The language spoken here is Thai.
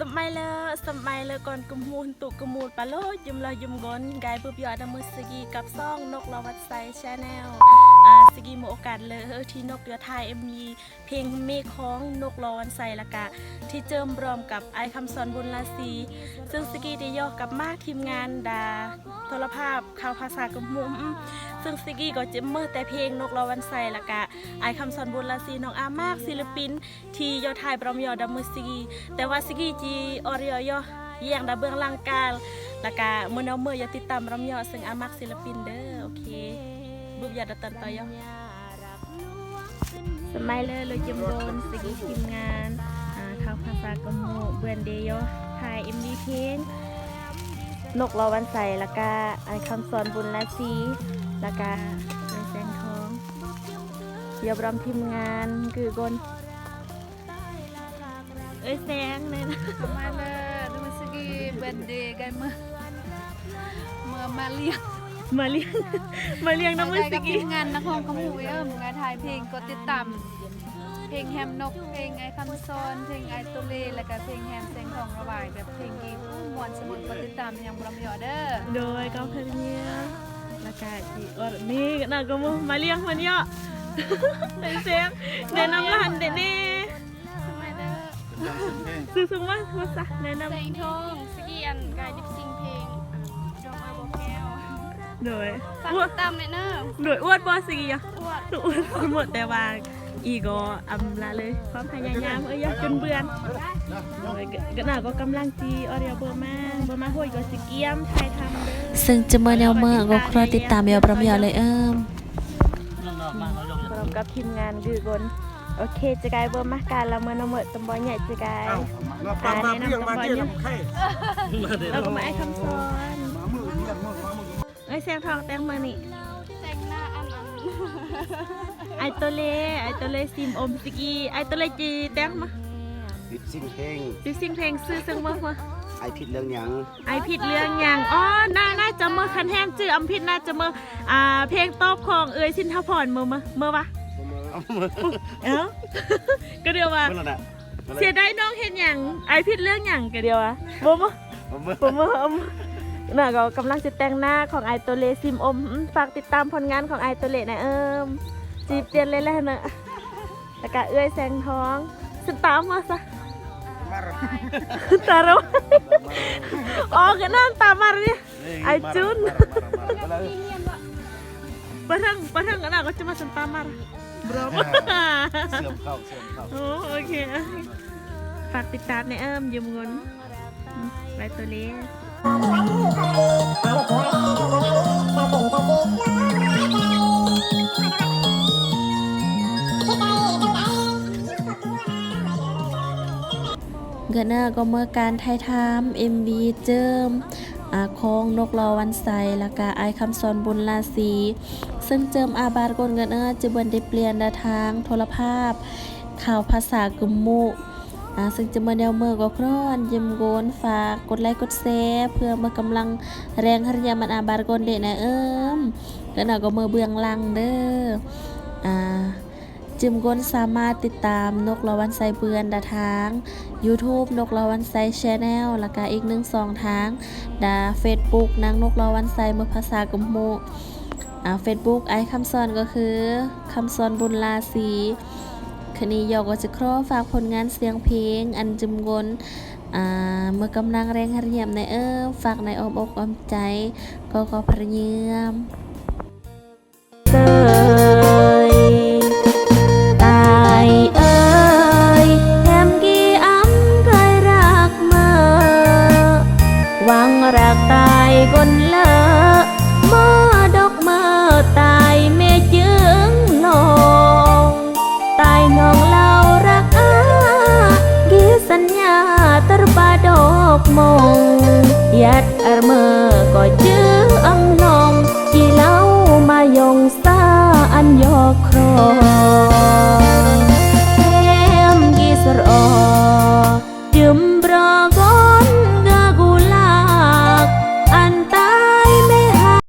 สมัยเลสมัยเลก่อนกุมมูลตุกุมมูลปะโลยุมลอยุมกอนไกบุบยอดมือสกีกับซ่องนกลาวัดไซชาแนล สกีมีโอกาสเลยที่นกเดือไทยมีเพลงเมฆของนกลาวันไซละกะ ที่เจิมรวมกับไอคำสอนบุญราศีซึ่งสกีได้ยอกกับมากทีมงานดาโทรภาพข่าวภาษากำมุมซึ่งสกีก็จะเมื่อแต่เพลงนกลาวันไซละกะ ไอคำสอนบุญราศีน้องอามากศิลปิน ที่ยอไทยบรมยอดัมมือสกีแต่ว่าสกีจีออริยอยเยี่ยงดาเบื้องล่างกาลละกะมือเอามืออย่าติดตามรำยอซึ่งอามักศิลปินเด้อโอเค บุบอย่าดัตันต่อยสมัยเลยเลยจำโดนสกีทีมงานอ่าข่าวภาษากะโมเบือนเดยอถ่ายเอ็มวีเพลงนกลอวันใส่และกะไอคำสอนบุญราศีและกะเลยแสงทองยอบรำทีมงานคือกนเอ้ยแสงเลยนะ Kemana? Rumah segi birthday kan mah. Mah maliang. มาเลี้ยง มาเลี้ยงน้ำมันสกับกีทีมงานนักร้องขมูเอ้มงานถ่ายเพลงกดติดตามเพลงแฮมนกเพลงไอคำซอนเพลงไอตุเลแล้วก็เพลงแฮมเซงทองระบายแบบเพลงดีมวนสมุนกดติดตามยังบรมยอเด้อโดยก็เพลเนียแล้วก็จีออร์นี่น่าก็มูมาเลี้ยงมันเยอะเป็นเสียงแนะนำร้านเดเน่สมัยเด้อซื้อซุ้มว่าว่าซะแนะนเซงทองสกีอันกายดิบซิงเพลง โดยฝากอ้วตินดตามเลยเนอะโดยอ้วนบอสกีอะอ้วนอ้วนหมดแต่ว่าอีก็อำละเลยความพยายามเอ้ยจนเบื่อโดยก็น่าก็กำลังจีออเรียเบอร์มาเบอร์มาห้วยก็สิเกียมไทยทำเด้อซึ่งจะเมื่อแนวเมื่อก็ครอติดตามยอประมยอเลยเอิมพร้อมกับทีมงานคือกนโอเคจะกลายเบอร์มาการละเมื่อนำเมดตำบอลใหญ่จะกลายเอ้ามาปังมาเพียงมาเที่ยวทำไข่เราก็มาไอ้คำสอน อไอ้แซงทองแตงมานี่แต่งหน้าอันอันไอ้ตัวเล่ไอ้ตัวเล่ซิมอมสกีไอ้ตัวเล่จีแตงมาปิดสิ่งเพลงดิซิงเพลงซื้อซึ่งมามาไอผิดเรื่องหยังไอ้ผิดเรื่องอย่างอ๋อน่าน่าจะเมื่อคันแฮมจื้ออำผิดน่าจะเมื่ออ่าเพลงตอบของเอ้ยสินทพรเมื่อเมื่อเมื่อวะเอามือเอ้าก็เดียวว่า เมื่อไหร่เสียดายน้องเห็นอย่างไอ้ผิดเรื่องอย่างก็เดียวว่าบ่มาเอามือผมว่า อืมน่ะก็กำลังจะแต่งหน้าของไอตัวเลซิมอมอืมฝากติดตามผลงานของไอตัวเลนะเอิมจีบเตียนเลยแหละเนอะแล้วก็เอื้อยแสงทองสุดตามมาซะมาระตาเราอ๋อก็นั่นตามมาเนี่ยไอ้จุนปะทังปะทังกันน่ะก็จะมาสันตามมาบรอเสื่อมเข้าเสื่อมเข้าโอ้โอเคฝากติดตามในเอิมยืมเงินอืมไอตัวเล เกิดหน้าก็เมื่อการไทยทามเอ็มวีเจิมอาคองนกรอวันใสและกาไอคำสอนบุญราศีซึ่งเจิมอาบาดกนเงินเออจะเบินได้เปลี่ยนแนวทางโทรภาพ ข่าวภาษากึมมุ อ่าซึ่งจะมาแนวเมื่อก็ครอนยิมโกนฝากกดไลค์กดแชร์เพื่อมากำลังแรงหริยามันอาบาดกนเดนะเอิมกิดหน้าก็เมื่อเบื้องลังเด้ออ่าจิมกนสามารถติดตามนกละวันไซเบือนดาทาง YouTube นกละวันไซชแนลแล้วก็อีกหนึ่งสองทางดา Facebook นางนกละวันไซเมื่อภาษากมโมอ่า Facebook ไอคำสอนก็คือคำสอนบุญลาสี คณียอกก็จะครอฝากผลงานเสียงเพลง อันจิมกนอ่าเมื่อกำลังแรงเรียมในเออฝากในอ้อมอกอมใจ ก็ขอพระเยียมเตยตายเอ้ยแถมกี่อ้ำเคยรักเมื่อหวังรักตายกนเล rét er mơ coi